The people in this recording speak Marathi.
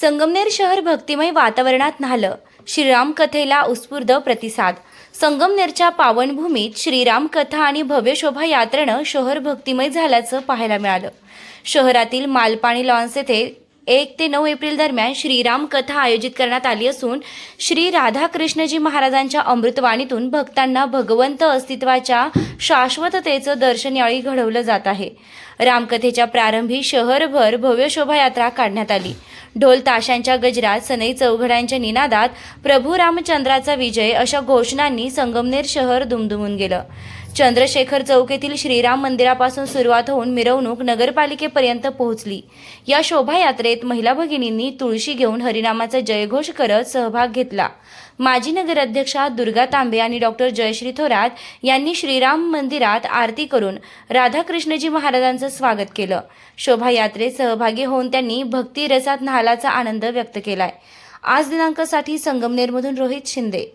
संगमनेर शहर भक्तिमय वातावरणात न्हालं. श्रीराम कथेला उत्स्फूर्त प्रतिसाद. संगमनेरच्या पावनभूमीत श्रीराम कथा आणि भव्य शोभा यात्रेनं शहर भक्तिमय झाल्याचं पाहायला मिळालं. शहरातील मालपाणी लॉन्स येथे एक ते नऊ एप्रिल दरम्यान श्रीराम कथा आयोजित करण्यात आली असून श्री राधाकृष्णजी महाराजांच्या अमृतवाणीतून भक्तांना भगवंत अस्तित्वाच्या शाश्वततेचं दर्शन यावेळी घडवलं जात आहे. रामकथेच्या प्रारंभी शहरभर भव्य शोभायात्रा काढण्यात आली. ढोल ताशांच्या गजरात सनई चौघड्यांच्या निनादात प्रभू रामचंद्राचा विजय अशा घोषणांनी संगमनेर शहर दुमदुमून गेलं. चंद्रशेखर चौक येथील श्रीराम मंदिरापासून सुरुवात होऊन मिरवणूक नगरपालिकेपर्यंत पोहोचली. या शोभायात्रेत महिला भगिनींनी तुळशी घेऊन हरिनामाचा जयघोष करत सहभाग घेतला. माजी नगराध्यक्षा दुर्गा तांबे आणि डॉक्टर जयश्री थोरात यांनी श्रीराम मंदिरात आरती करून राधाकृष्णजी महाराजांचं स्वागत केलं. शोभायात्रेत सहभागी होऊन त्यांनी भक्ती रसात न्हालाचा आनंद व्यक्त केलाय. आज दिनांकासाठी संगमनेरमधून रोहित शिंदे.